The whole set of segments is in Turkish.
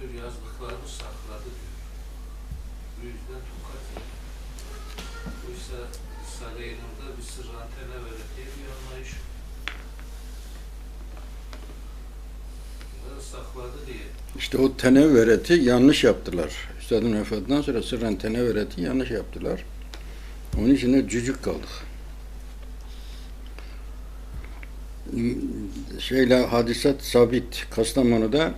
diyor yazdıklarını sakladı diyor. Bu yüzden tokat yedi. Oysa Risale-i Nur'da bir sırran tenevere diye bir anlayış sakladı diye. İşte o tenevvereti yanlış yaptılar. Üstadın vefatından sonra sırren tenevvereti yanlış yaptılar. Onun için de cücük kaldık. Şeyle hadisat sabit. Kastamonu'da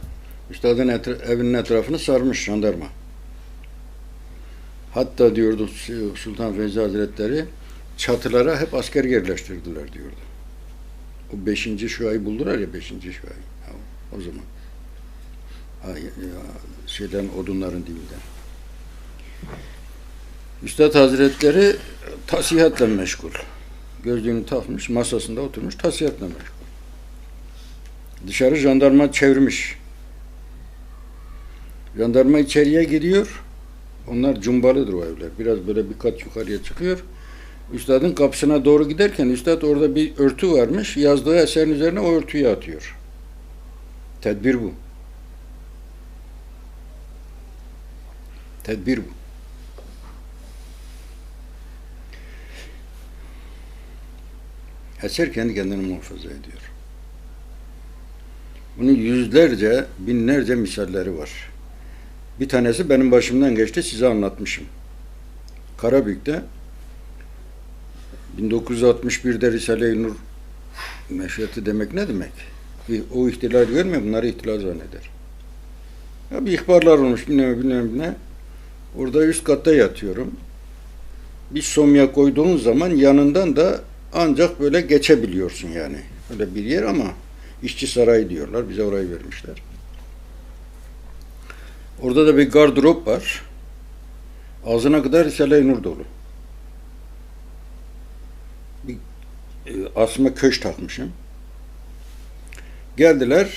üstadın etra- evinin etrafını sarmış jandarma. Hatta diyordu Sultan Feyzi Hazretleri çatılara hep asker yerleştirdiler diyordu. O beşinci şuayı buldular ya beşinci şuayı. O zaman. Şeyden odunların dibinden. Üstad Hazretleri tasihatla meşgul. Gözlüğünü takmış, masasında oturmuş, tasihatla meşgul. Dışarı jandarma çevirmiş. Jandarma içeriye giriyor. Onlar cumbalıdır o evler. Biraz böyle birkaç yukarıya çıkıyor. Üstadın kapısına doğru giderken üstad orada bir örtü varmış. Yazdığı eserin üzerine o örtüyü atıyor. Tedbir bu. Tedbir bu. Eser kendi kendini muhafaza ediyor. Bunun yüzlerce, binlerce misalleri var. Bir tanesi benim başımdan geçti, size anlatmışım. Karabük'te 1961'de Risale-i Nur neşreti demek ne demek? O ihtilal görmüyor, bunları ihtilal zanneder. Ya bir ihbarlar olmuş, bilmem bilmem ne. Orada üst katta yatıyorum. Bir somya koyduğun zaman yanından da ancak böyle geçebiliyorsun yani. Öyle bir yer ama işçi sarayı diyorlar. Bize orayı vermişler. Orada da bir gardırop var. Ağzına kadar Risale-i Nur dolu. Bir e, asma köş takmışım. Geldiler.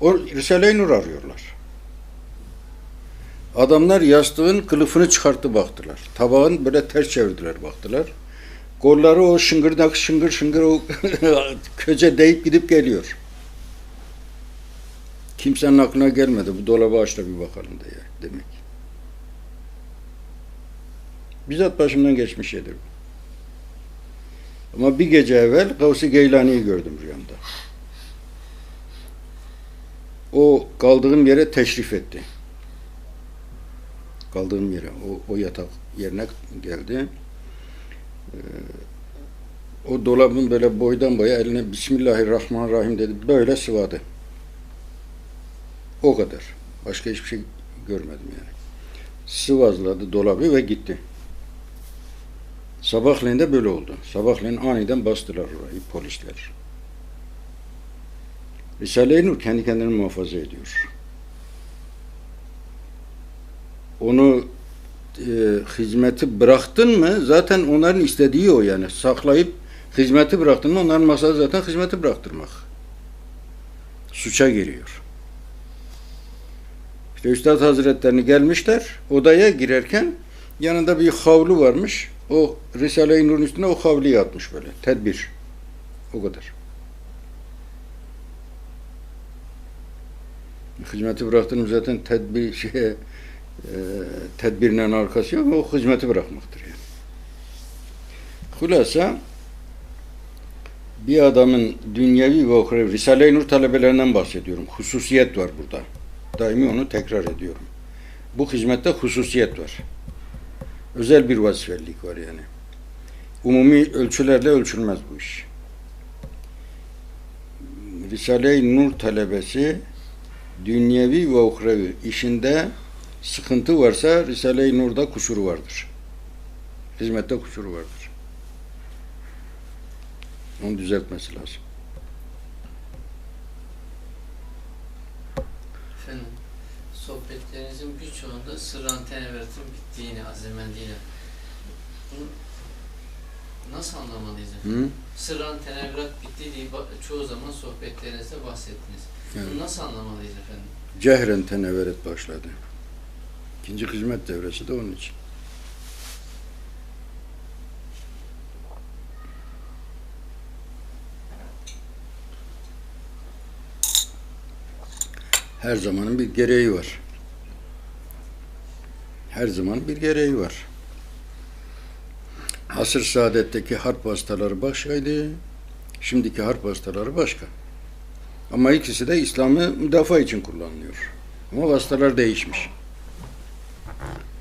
O Risale-i Nur arıyorlar. Adamlar yastığın kılıfını çıkarttı baktılar. Tabağın böyle ters çevirdiler baktılar. Kolları o şıngırdak şıngır şıngır o köce deyip gidip geliyor. Kimsenin aklına gelmedi. Bu dolabı aç da bir bakalım diye demek. Bizzat başımdan geçmiş şeydir bu. Ama bir gece evvel Gavs-ı Geylani'yi gördüm rüyamda. O kaldığım yere teşrif etti kaldığım yere, o, o yatak yerine geldi. Ee, o dolabın böyle boydan boya eline Bismillahirrahmanirrahim dedi. Böyle sıvadı. O kadar. Başka hiçbir şey görmedim yani. Sıvazladı dolabı ve gitti. Sabahleyin de böyle oldu. Sabahleyin aniden bastılar orayı polisler. Risale-i Nur kendi kendini muhafaza ediyor onu e, hizmeti bıraktın mı zaten onların istediği o yani saklayıp hizmeti bıraktın mı onların maksadı zaten hizmeti bıraktırmak. Suça giriyor. İşte Üstad Hazretlerini gelmişler odaya girerken yanında bir havlu varmış. O Risale-i Nur'un üstüne o havluyu atmış böyle. Tedbir. O kadar. Hizmeti bıraktın mı zaten tedbir şeye e, tedbirinin arkası yok. O hizmeti bırakmaktır yani. Hulasa bir adamın dünyevi ve uhrevi Risale-i Nur talebelerinden bahsediyorum. Hususiyet var burada. Daimi onu tekrar ediyorum. Bu hizmette hususiyet var. Özel bir vazifelik var yani. Umumi ölçülerle ölçülmez bu iş. Risale-i Nur talebesi dünyevi ve uhrevi işinde sıkıntı varsa Risale-i Nur'da kusuru vardır. Hizmette kusuru vardır. Onu düzeltmesi lazım. Efendim, sohbetlerinizin birçoğunda sırran teneveretin bittiğini, azemendiğini. Bunu nasıl anlamalıyız efendim? Hı? Sırran teneverat bitti diye çoğu zaman sohbetlerinizde bahsettiniz. Evet. Bunu nasıl anlamalıyız efendim? Cehren teneveret başladı. İkinci hizmet devresi de onun için. Her zamanın bir gereği var. her zaman bir gereği var. Asır saadetteki harp hastaları başkaydı, şimdiki harp hastaları başka. Ama ikisi de İslam'ı müdafaa için kullanılıyor. Ama vasıtalar değişmiş.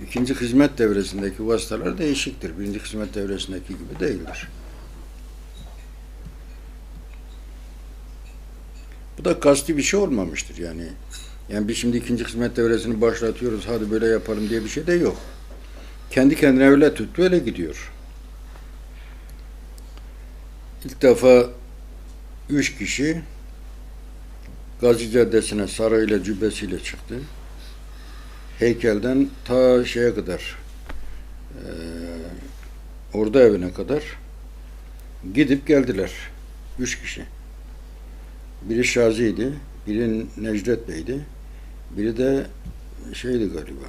İkinci hizmet devresindeki vasıtalar değişiktir. Birinci hizmet devresindeki gibi değildir. Da kasti bir şey olmamıştır yani. Yani biz şimdi ikinci hizmet devresini başlatıyoruz, hadi böyle yapalım diye bir şey de yok. Kendi kendine öyle tuttu, öyle gidiyor. İlk defa üç kişi Gazi Caddesi'ne sarayla cübbesiyle çıktı. Heykelden ta şeye kadar, eee orada evine kadar gidip geldiler. Üç kişi. Biri Şazi'ydi, biri Necdet Bey'di, biri de şeydi galiba.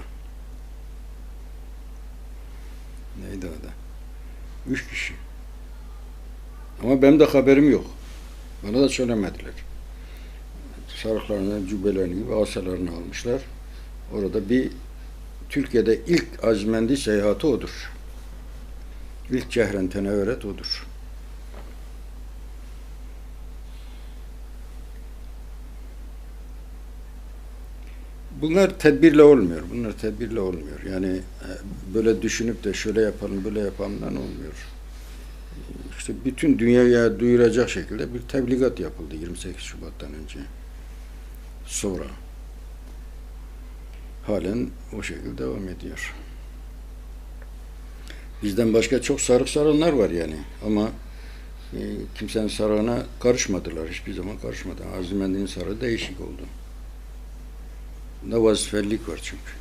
Neydi adı? Üç kişi. Ama benim de haberim yok. Bana da söylemediler. Sarıklarını, cübbelerini gibi asalarını almışlar. Orada bir Türkiye'de ilk azmendi seyahati odur. İlk cehren tenevveret odur. Bunlar tedbirle olmuyor. Bunlar tedbirle olmuyor. Yani e, böyle düşünüp de şöyle yapalım, böyle yapalımdan olmuyor. İşte bütün dünyaya duyuracak şekilde bir tebligat yapıldı 28 Şubat'tan önce. Sonra halen o şekilde devam ediyor. Bizden başka çok sarık saranlar var yani ama e, kimsenin sarığına karışmadılar. Hiçbir zaman karışmadı. Azimendi'nin sarığı değişik oldu. Bunda vazifelik var çünkü.